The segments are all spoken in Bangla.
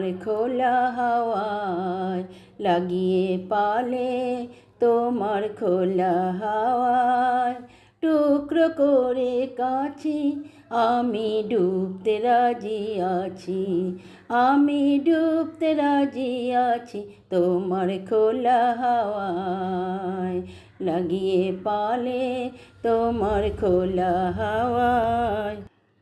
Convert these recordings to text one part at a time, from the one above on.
তোমার খোলা হাওয়ায় লাগিয়ে পালে তোমার খোলা হাওয়ায়। টুকরো করে কাছি আমি ডুবতে রাজি আছি, আমি ডুবতে রাজি আছি তোমার খোলা হাওয়ায়। লাগিয়ে পালে তোমার খোলা হাওয়ায়।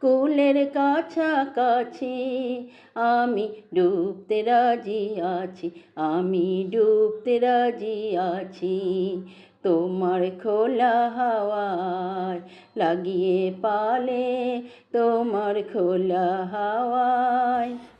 কুলের কাছাকাছি। আমি ডুবতে রাজি আছি, আমি ডুবতে রাজি আছি। তোমার খোলা হাওয়ায় লাগিয়ে পালে, তোমার খোলা হাওয়ায়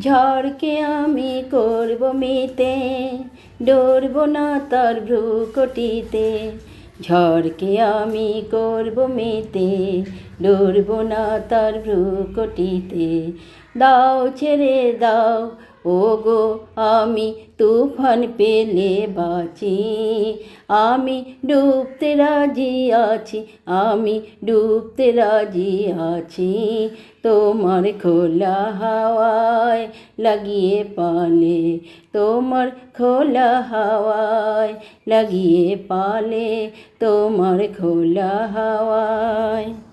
ঝড়কে আমি করব মেতে, ডরব না তার ভ্রুকটিতে। ঝড়কে আমি করব মেতে, ডরব না তার ভ্রুকটিতে। দাও ছেড়ে দাও ও গো আমি তুফান পেলে বাঁচি। আমি ডুবতে রাজি আছি, আমি ডুবতে রাজি আছি। তোমার খোলা হাওয়ায় লাগিয়ে পালে, তোমার খোলা হাওয়ায় লাগিয়ে পালে, তোমার খোলা হাওয়ায়।